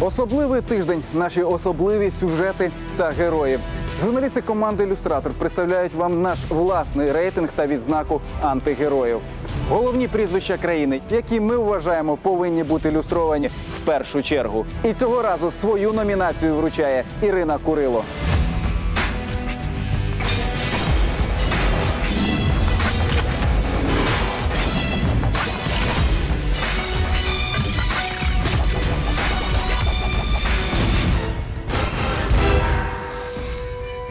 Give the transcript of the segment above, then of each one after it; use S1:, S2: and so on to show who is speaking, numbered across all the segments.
S1: Особливий тиждень, наші особливі сюжети та герої. Журналісти команди Ілюстратор представляють вам наш власний рейтинг та відзнаку антигероїв. Головні прізвища країни, які ми вважаємо повинні бути ілюстровані в першу чергу. І цього разу свою номінацію вручає Ірина Курило.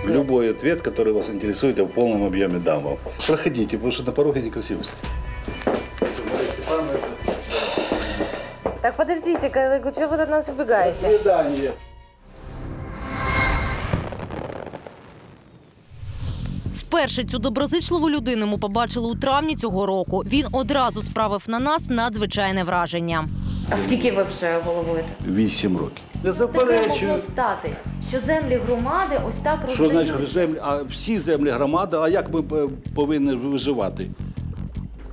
S2: Любой ответ, который вас интересует, я в полном объеме дам вам. Проходите, потому что на пороге некрасиво.
S3: Так подождите, коллега, чего вы от нас убегаете?
S2: Свидание.
S4: Вперше цю доброзичливу людину ми побачили у травні цього року. Він одразу справив на нас надзвичайне враження.
S3: А скільки ви вже головуєте?
S2: Вісім років. Не
S3: Таке могло
S2: заперечую.
S3: статись, що землі громади ось так
S2: Що
S3: роздають.
S2: значить землі? А всі землі громади, а як ми е, повинні виживати?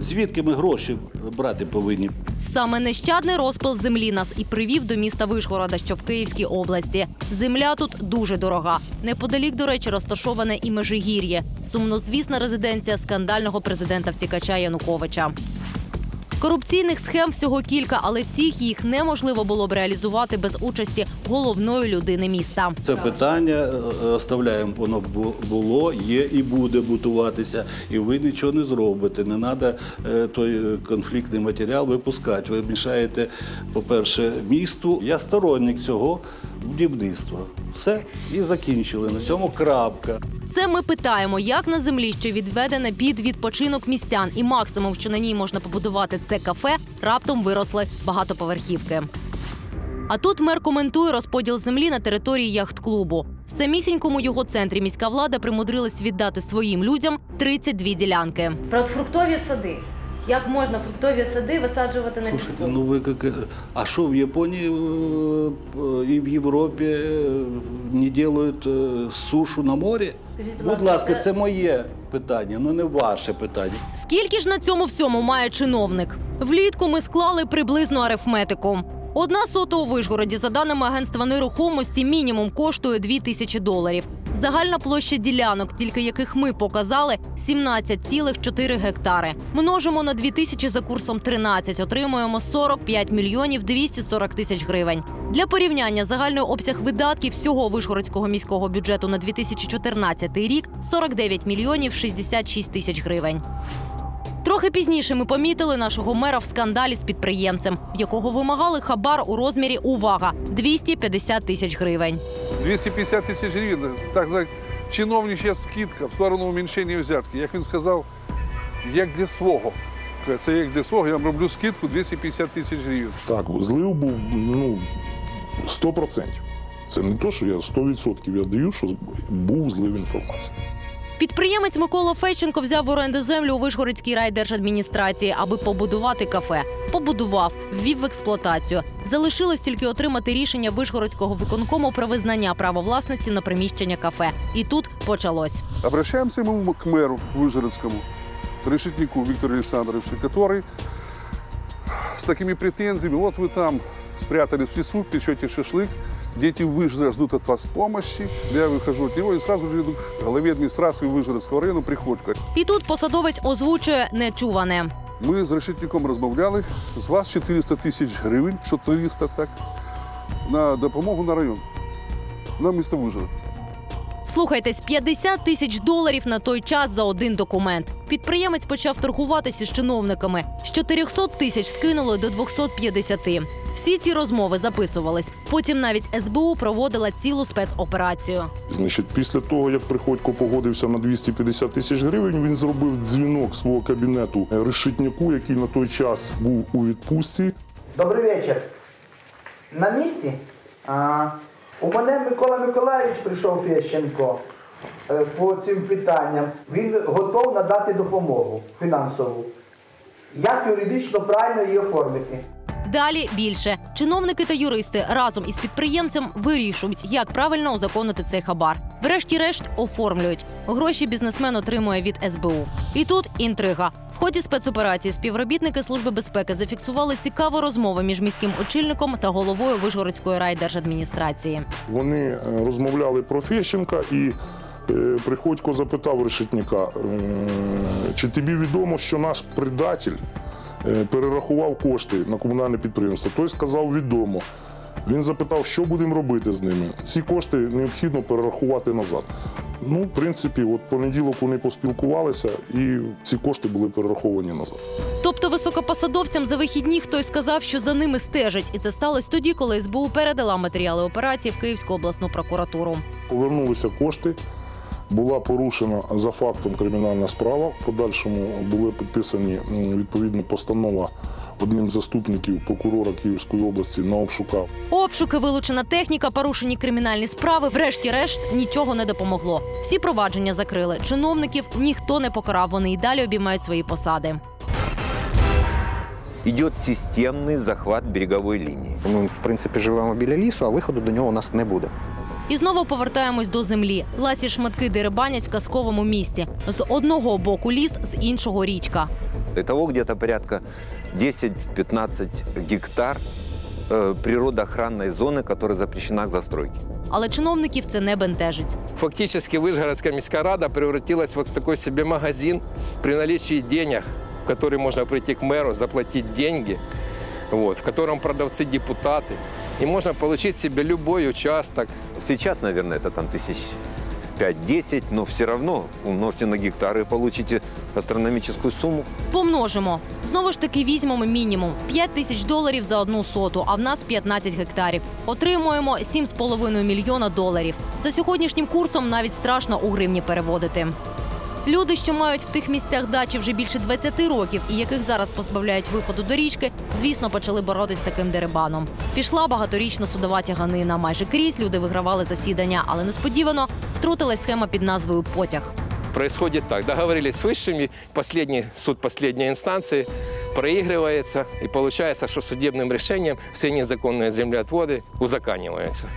S2: Звідки ми гроші брати повинні?
S4: Саме нещадний розпил землі нас і привів до міста Вишгорода, що в Київській області. Земля тут дуже дорога. Неподалік, до речі, розташоване і Межигір'я, сумнозвісна резиденція скандального президента втікача Януковича. Корупційних схем всього кілька, але всіх їх неможливо було б реалізувати без участі головної людини міста.
S2: Це питання е, оставляємо, воно було, є і буде бутуватися. І ви нічого не зробите. Не треба той е, конфліктний матеріал випускати. Ви мішаєте, по-перше, місту. Я сторонник цього будівництва. Все і закінчили. На цьому крапка.
S4: Це ми питаємо, як на землі, що відведена під відпочинок містян, і максимум, що на ній можна побудувати це кафе, раптом виросли багатоповерхівки. А тут мер коментує розподіл землі на території яхт-клубу. В самісінькому його центрі міська влада примудрилась віддати своїм людям 32 ділянки.
S3: Про фруктові сади. Як можна фруктові сади висаджувати на
S2: Слушайте,
S3: піску?
S2: ну ви як... е, А що в Японії е, е, і в Європі не роблять сушу на морі?
S3: Скажіть, будь
S2: Будь
S3: ласка,
S2: ласка,
S3: це-
S2: це моє питання, ну не ваше питання.
S4: Скільки ж на цьому всьому має чиновник? Влітку ми склали приблизну арифметику. Одна сота у Вишгороді, за даними агентства нерухомості, мінімум коштує 2 тисячі доларів. Загальна площа ділянок, тільки яких ми показали, 17,4 гектари. Множимо на 2 тисячі за курсом 13, отримуємо 45 мільйонів 240 тисяч гривень. Для порівняння загальний обсяг видатків всього Вишгородського міського бюджету на 2014 рік 49 мільйонів 66 тисяч гривень. Трохи пізніше ми помітили нашого мера в скандалі з підприємцем, в якого вимагали хабар у розмірі увага 250 тисяч гривень.
S5: 250 тисяч гривень, так за чиновнича скидка в сторону уменьшення взятки. Як він сказав, як для свого. Це як для свого, я вам роблю скидку 250 тисяч гривень.
S6: Так, злив був ну, 100%. Це не те, що я 100% я даю, що був злив інформації.
S4: Підприємець Микола Фещенко взяв в оренду землю у Вишгородській райдержадміністрації, аби побудувати кафе. Побудував, ввів в експлуатацію. Залишилось тільки отримати рішення Вишгородського виконкому про визнання права власності на приміщення кафе. І тут почалось.
S5: Обращаемся мы к мэру Выжгородскому, решетнику Виктору Александровичу, который с такими претензиями, вот вы там спрятались в лесу, печете шашлык, дети Выжгорода ждут от вас помощи. Я выхожу от него и сразу же иду к главе администрации Выжгородского района Приходько.
S4: І тут посадовець озвучує нечуване.
S5: Ми з решетником розмовляли. З вас 400 тисяч гривень, 400 так, на допомогу на район, на місто Вижгород.
S4: Слухайтесь, 50 тисяч доларів на той час за один документ. Підприємець почав торгуватися з чиновниками. З 400 тисяч скинули до 250. Всі ці розмови записувались. Потім навіть СБУ проводила цілу спецоперацію.
S6: Значить, після того, як Приходько погодився на 250 тисяч гривень, він зробив дзвінок свого кабінету решетняку, який на той час був у відпустці.
S7: Добрий вечір. На місці? А, у мене Микола Миколаївич прийшов Фещенко е, по цим питанням. Він готов надати допомогу фінансову. Як юридично правильно її оформити?
S4: Далі більше чиновники та юристи разом із підприємцем вирішують, як правильно узаконити цей хабар. Врешті-решт оформлюють. Гроші бізнесмен отримує від СБУ. І тут інтрига. В ході спецоперації співробітники служби безпеки зафіксували цікаву розмову між міським очільником та головою Вишгородської райдержадміністрації.
S6: Вони е, розмовляли про Фещенка і е, Приходько запитав решетника, чи тобі відомо, що наш предатель перерахував кошти на комунальне підприємство. Той сказав відомо. Він запитав, що будемо робити з ними. Ці кошти необхідно перерахувати назад. Ну, в принципі, от понеділок вони поспілкувалися, і ці кошти були перераховані назад.
S4: Тобто високопосадовцям за вихідні хтось сказав, що за ними стежить, і це сталося тоді, коли СБУ передала матеріали операції в Київську обласну прокуратуру.
S6: Повернулися кошти. Була порушена за фактом кримінальна справа. В подальшому були підписані відповідна постанова одним з заступників прокурора Київської області на обшука.
S4: Обшуки, вилучена техніка, порушені кримінальні справи. Врешті-решт нічого не допомогло. Всі провадження закрили. Чиновників ніхто не покарав. Вони й далі обіймають свої посади.
S8: Идет системный захват береговой линии.
S9: Ми, в принципі, живемо біля лісу, а виходу до нього у нас не буде.
S4: І знову повертаємось до землі. Ласі шматки дерибанять в казковому місті. З одного боку ліс, з іншого річка.
S8: Итого где-то порядка 10-15 гектар э, природоохранной зоны, которая запрещена к застройке.
S4: Але чиновників це не бентежить.
S10: Фактически Вышгородская міська рада превратилась вот в такой себе магазин при наличии денег, в который можно прийти к мэру, заплатить деньги, вот, в котором продавцы депутаты. И можно получить себе любой участок.
S8: Сейчас, наверное, это там тысяч 5-10, но все равно умножьте на гектары и получите астрономическую сумму.
S4: Помножимо. Знову ж таки візьмемо мінімум 5 тисяч доларів за одну соту, а в нас 15 гектарів. Отримуємо 7,5 мільйона доларів. За сьогоднішнім курсом навіть страшно у гривні переводити. Люди, що мають в тих місцях дачі вже більше 20 років і яких зараз позбавляють виходу до річки, звісно, почали боротись з таким дерибаном. Пішла багаторічна судова тяганина. Майже крізь люди вигравали засідання, але несподівано втрутилась схема під назвою Потяг.
S10: Происходит так. Договорились с высшими, последний суд последней инстанции проигрывается, и получается, что судебным решением все незаконные землеотводы узаканиваются.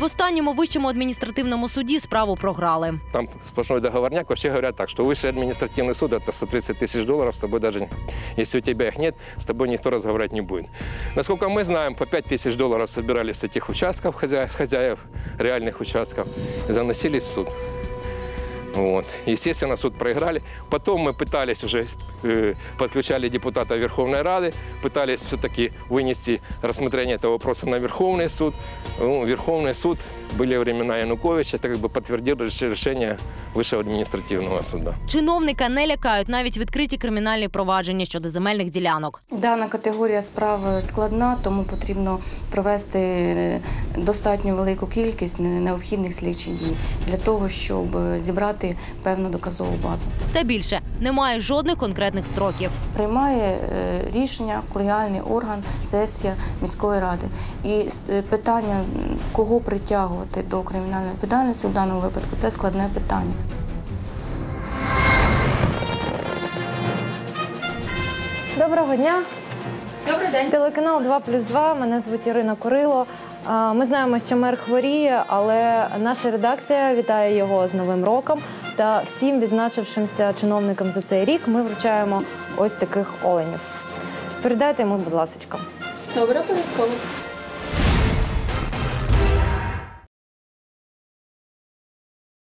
S4: В останньому вищому адміністративному суді справу програли.
S10: Там сплошной договорняк. Вообще говорят так, что высший административный суд – это 130 тысяч долларов. С тобой даже, если у тебя их нет, с тобой никто разговаривать не будет. Насколько мы знаем, по 5 тысяч долларов собирали с этих участков, хозяев, с хозяев реальных участков, и заносились в суд. Вот. Естественно, суд проиграли. Потом мы пытались уже, э, подключали депутата Верховной Рады, пытались все-таки вынести рассмотрение этого вопроса на Верховный суд. Ну, Верховный суд, были времена Януковича, это как бы подтвердил реш- решение Высшего административного суда.
S4: Чиновника не лякають навіть відкриті кримінальні провадження щодо земельних ділянок.
S11: Дана категорія справ складна, тому потрібно провести е, достатньо велику кількість не- необхідних слідчих дій для того, щоб зібрати певну доказову базу.
S4: Та більше немає жодних конкретних строків.
S11: Приймає е, рішення колегіальний орган, сесія міської ради. І е, питання, кого притягувати до кримінальної відповідальності в даному випадку, це складне питання.
S12: Доброго дня.
S3: Добрий день.
S12: Телеканал 2 плюс 2. Мене звуть Ірина Корило. Ми знаємо, що мер хворіє, але наша редакція вітає його з Новим роком. Та всім відзначившимся чиновникам за цей рік ми вручаємо ось таких оленів. Передайте йому, будь ласка.
S3: Добре, обов'язково.